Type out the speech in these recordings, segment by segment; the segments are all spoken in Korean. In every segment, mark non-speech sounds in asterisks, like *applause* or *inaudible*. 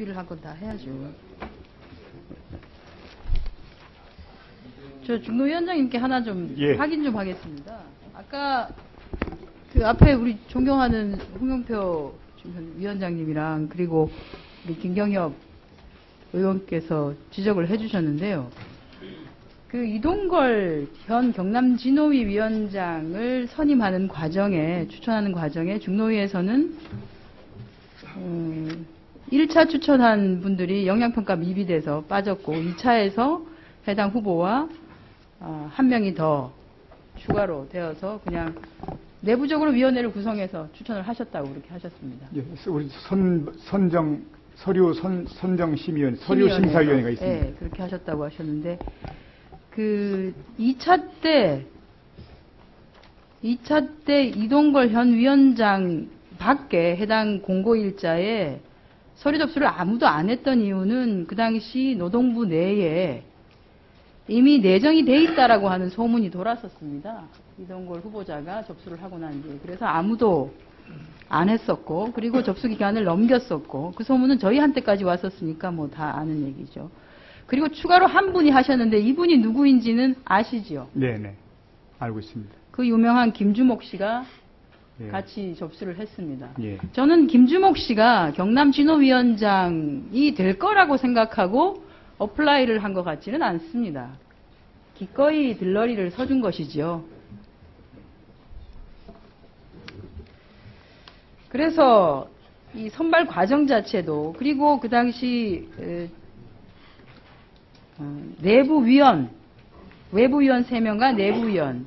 준비를 한건다 해야죠. 저 중노위원장님께 하나 좀 예. 확인 좀 하겠습니다. 아까 그 앞에 우리 존경하는 홍영표 전 위원장님이랑 그리고 우리 김경엽 의원께서 지적을 해주셨는데요. 그 이동걸 현 경남진노위 위원장을 선임하는 과정에 추천하는 과정에 중노위에서는 음, 1차 추천한 분들이 영양평가 미비돼서 빠졌고 2차에서 해당 후보와 어, 한 명이 더 추가로 되어서 그냥 내부적으로 위원회를 구성해서 추천을 하셨다고 그렇게 하셨습니다. 예, 우리 선, 선정, 서류 선, 선정 심의위원, 서류. 심사위원회가 있습니다. 예, 그렇게 하셨다고 하셨는데 그 2차 때 2차 때 이동걸 현 위원장 밖에 해당 공고일자에 서류 접수를 아무도 안 했던 이유는 그 당시 노동부 내에 이미 내정이 돼 있다라고 하는 소문이 돌았었습니다. 이동걸 후보자가 접수를 하고 난 뒤에. 그래서 아무도 안 했었고, 그리고 접수 기간을 넘겼었고, 그 소문은 저희한테까지 왔었으니까 뭐 다 아는 얘기죠. 그리고 추가로 한 분이 하셨는데 이분이 누구인지는 아시지요? 네네. 알고 있습니다. 그 유명한 김주목 씨가 예. 같이 접수를 했습니다. 예. 저는 김주목 씨가 경남 진호위원장이 될 거라고 생각하고 어플라이를 한 것 같지는 않습니다. 기꺼이 들러리를 서준 것이지요. 그래서 이 선발 과정 자체도 그리고 그 당시 에, 어, 내부 위원, 외부 위원 3명과 내부 위원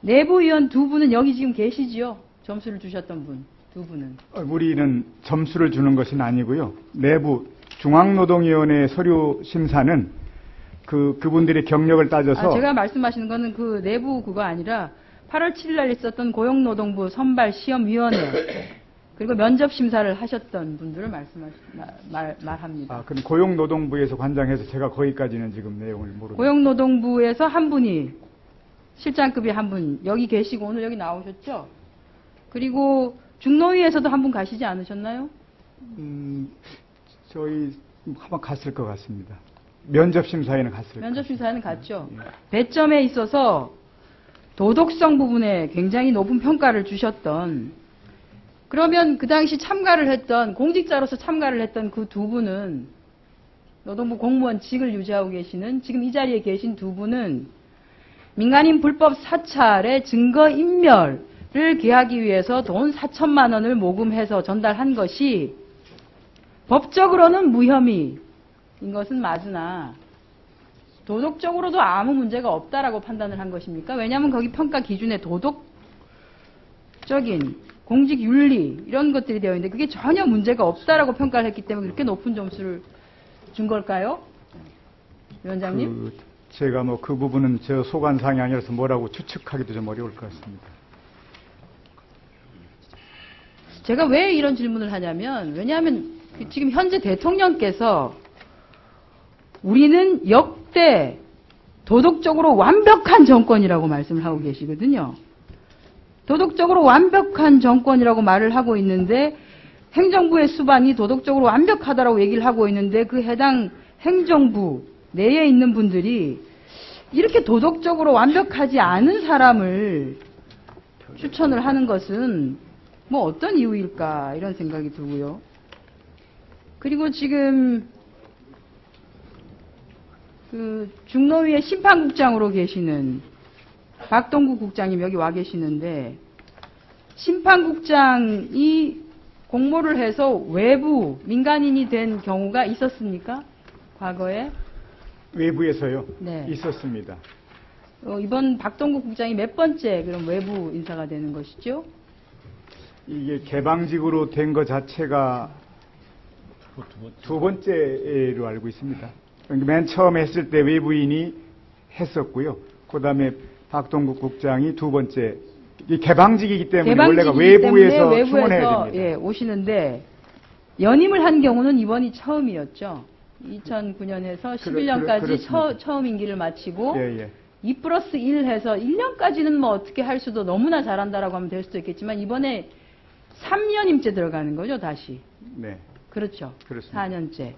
내부위원 두 분은 여기 지금 계시지요? 점수를 주셨던 분, 두 분은. 어, 우리는 점수를 주는 것은 아니고요. 내부 중앙노동위원회 서류 심사는 그 그분들의 경력을 따져서 아, 제가 말씀하시는 거는 그 내부 그거 아니라 8월 7일 날 있었던 고용노동부 선발 시험위원회 *coughs* 그리고 면접 심사를 하셨던 분들을 말씀하시 말, 말, 말합니다. 아, 그럼 고용노동부에서 관장해서 제가 거기까지는 지금 내용을 모르고 고용노동부에서 한 분이 실장급이 한 분 여기 계시고 오늘 여기 나오셨죠? 그리고 중노위에서도 한 분 가시지 않으셨나요? 음, 저희 한번 갔을 것 같습니다. 면접 심사에는 갔을 면접 것 심사는 갔죠. 예. 배점에 있어서 도덕성 부분에 굉장히 높은 평가를 주셨던 그러면 그 당시 참가를 했던 공직자로서 참가를 했던 그 두 분은 노동부 공무원직을 유지하고 계시는 지금 이 자리에 계신 두 분은 민간인 불법 사찰의 증거 인멸을 기하기 위해서 돈 4천만 원을 모금해서 전달한 것이 법적으로는 무혐의인 것은 맞으나 도덕적으로도 아무 문제가 없다라고 판단을 한 것입니까? 왜냐하면 거기 평가 기준에 도덕적인 공직 윤리 이런 것들이 되어 있는데 그게 전혀 문제가 없다라고 평가를 했기 때문에 그렇게 높은 점수를 준 걸까요? 위원장님? 그, 제가 뭐 그 부분은 저 소관상이 아니라서 뭐라고 추측하기도 좀 어려울 것 같습니다. 제가 왜 이런 질문을 하냐면 왜냐하면 그 지금 현재 대통령께서 우리는 역대 도덕적으로 완벽한 정권이라고 말씀을 하고 계시거든요. 도덕적으로 완벽한 정권이라고 말을 하고 있는데 행정부의 수반이 도덕적으로 완벽하다라고 얘기를 하고 있는데 그 해당 행정부 내에 있는 분들이 이렇게 도덕적으로 완벽하지 않은 사람을 추천을 하는 것은 뭐 어떤 이유일까 이런 생각이 들고요. 그리고 지금 그 중노위의 심판국장으로 계시는 박동구 국장님 여기 와 계시는데 심판국장이 공모를 해서 외부 민간인이 된 경우가 있었습니까? 과거에 외부에서요. 네. 있었습니다. 어, 이번 박동구 국장이 몇 번째 그럼 외부 인사가 되는 것이죠? 이게 개방직으로 된 것 자체가 두 번째로 알고 있습니다. 그러니까 맨 처음에 했을 때 외부인이 했었고요. 그 다음에 박동국 국장이 두 번째. 이 개방직이기 때문에 원래가 개방직이기 때문에 외부에서 외부에서 충원해야 됩니다. 예, 오시는데 연임을 한 경우는 이번이 처음이었죠. 2009년에서 그렇- 11년까지 그렇습니다. 처, 음 임기를 마치고 예, 예. 2 플러스 1 해서 1년까지는 뭐 어떻게 할 수도 너무나 잘한다라고 하면 될 수도 있겠지만 이번에 3년임째 들어가는 거죠, 다시. 네. 그렇죠. 그렇습니다. 4년째.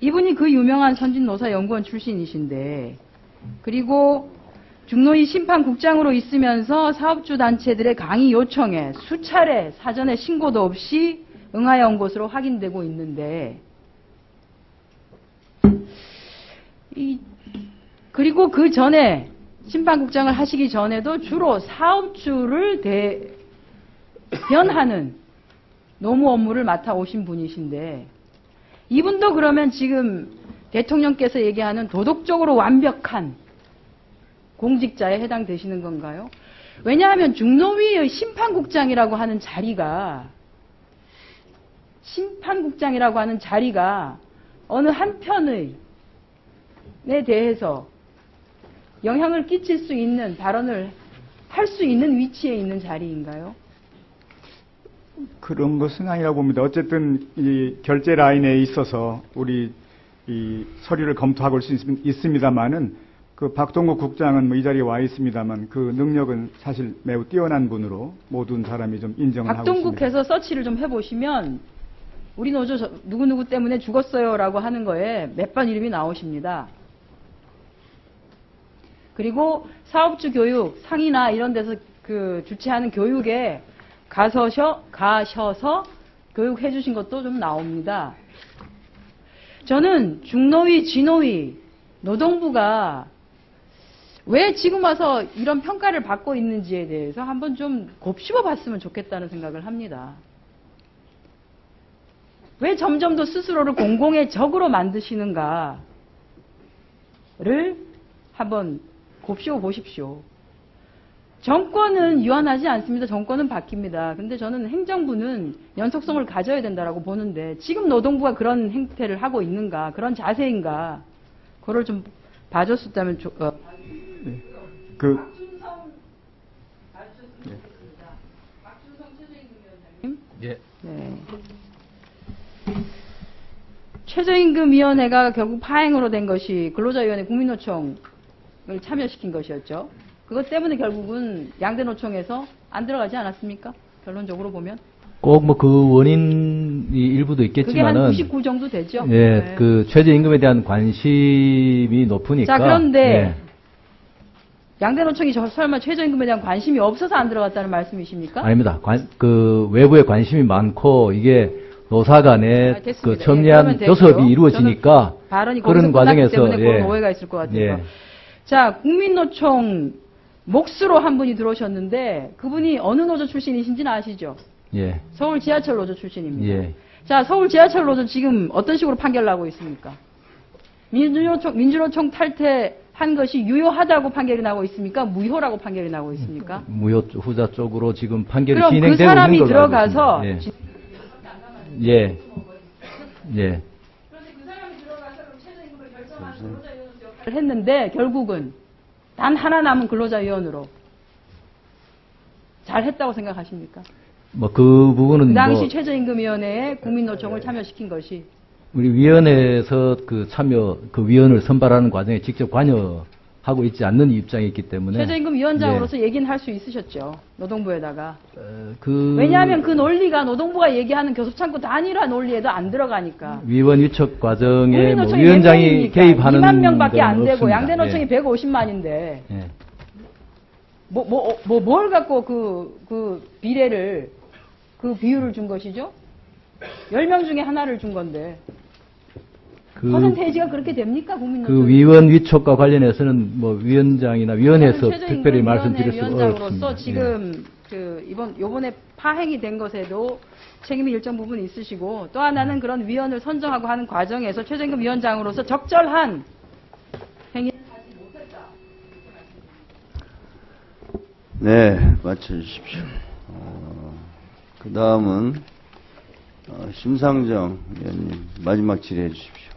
이분이 그 유명한 선진노사연구원 출신이신데, 그리고 중노위 심판국장으로 있으면서 사업주 단체들의 강의 요청에 수차례 사전에 신고도 없이 응하여 온 것으로 확인되고 있는데, 이, 그리고 그 전에 심판국장을 하시기 전에도 주로 사업주를 대변하는 노무 업무를 맡아 오신 분이신데 이분도 그러면 지금 대통령께서 얘기하는 도덕적으로 완벽한 공직자에 해당되시는 건가요? 왜냐하면 중노위의 심판국장이라고 하는 자리가 심판국장이라고 하는 자리가 어느 한편의 에 대해서 영향을 끼칠 수 있는 발언을 할 수 있는 위치에 있는 자리인가요? 그런 것은 아니라고 봅니다. 어쨌든 이 결제 라인에 있어서 우리 이 서류를 검토하고 수 있- 있습니다만은 그 박동국 국장은 뭐 이 자리에 와 있습니다만 그 능력은 사실 매우 뛰어난 분으로 모든 사람이 좀 인정을 하고 있습니다. 박동국해서 서치를 좀 해보시면 우리 노조 저- 누구누구 때문에 죽었어요라고 하는 거에 몇 번 이름이 나오십니다. 그리고 사업주 교육, 상이나 이런 데서 그 주최하는 교육에 가서셔, 가셔서 교육해 주신 것도 좀 나옵니다. 저는 중노위, 진노위, 노동부가 왜 지금 와서 이런 평가를 받고 있는지에 대해서 한번 좀 곱씹어 봤으면 좋겠다는 생각을 합니다. 왜 점점 더 스스로를 공공의 적으로 만드시는가를 한번 곱씹어 보십시오. 정권은 유한하지 않습니다. 정권은 바뀝니다. 근데 저는 행정부는 연속성을 가져야 된다라고 보는데 지금 노동부가 그런 행태를 하고 있는가, 그런 자세인가, 그걸 좀 봐줬었다면 좋, 어, 그 예. 네. 최저임금위원회가 결국 파행으로 된 것이 근로자위원회 국민노총을 참여시킨 것이었죠. 그것 때문에 결국은 양대 노총에서 안 들어가지 않았습니까? 결론적으로 보면. 꼭 뭐 그 원인이 일부도 그게 한 있겠지만은 99 정도 되죠. 예, 네. 그 최저임금에 대한 관심이 높으니까 자, 그런데 예. 양대노총이 저 설마 최저임금에 대한 관심이 없어서 안 들어갔다는 말씀이십니까? 아닙니다. 관, 그 외부에 관심이 많고 이게 노사 아, 간에 됐습니다. 그 예, 첨예한 되고요. 교섭이 이루어지니까 발언이 그런 과정에서 예. 오해가 있을 것 같아요. 예. 자, 국민노총 몫으로 한 분이 들어오셨는데 그분이 어느 노조 출신이신지는 아시죠? 예. 서울 지하철 노조 출신입니다. 예. 자, 서울 지하철 노조 지금 어떤 식으로 판결을 하고 있습니까? 민주노총, 민주노총 탈퇴한 것이 유효하다고 판결이 나고 있습니까? 무효라고 판결이 나고 있습니까? 무효 후자 쪽으로 지금 판결이 그럼 그 진행되고 사람이 있는 걸로 들어가서. 예. 예. 예. 그런데 그 사람이 들어가서 최저임금을 결정하는 했는데 결국은 단 하나 남은 근로자위원으로 잘 했다고 생각하십니까? 뭐 그 부분은 그 당시 뭐 최저임금위원회에 국민노총을 참여시킨 것이 우리 위원회에서 그 참여 그 위원을 선발하는 과정에 직접 관여 하고 있지 않는 입장이 있기 때문에 최저임금 위원장으로서 얘기는 할 수 있으셨죠. 노동부에다가. 예. 어, 그 왜냐하면 그 논리가 노동부가 얘기하는 교섭창구 단일화 논리에도 안 들어가니까. 위원 위촉 과정에 뭐 위원장이? 개입하는 2만 명밖에 안건 되고 없습니다. 양대노총이 예. 150만인데 예. 뭐 뭐 뭐 뭘 갖고 그 그 비례를 그 비율을 준 것이죠? 10명 중에 하나를 준 건데 그, 퍼센테이지가 그렇게 됩니까 국민노총? 그 위원 위촉과 관련해서는 뭐 위원장이나 위원회에서 특별히 말씀드릴 수 위원장으로서 없습니다. 예. 지금 그 이번 요번에 파행이 된 것에도 책임이 일정 부분 있으시고 또 하나는 그런 위원을 선정하고 하는 과정에서 최저임금 위원장으로서 적절한 행위 네, 맞춰주십시오. 어, 그 다음은 어, 심상정 의원님 마지막 질의해 주십시오.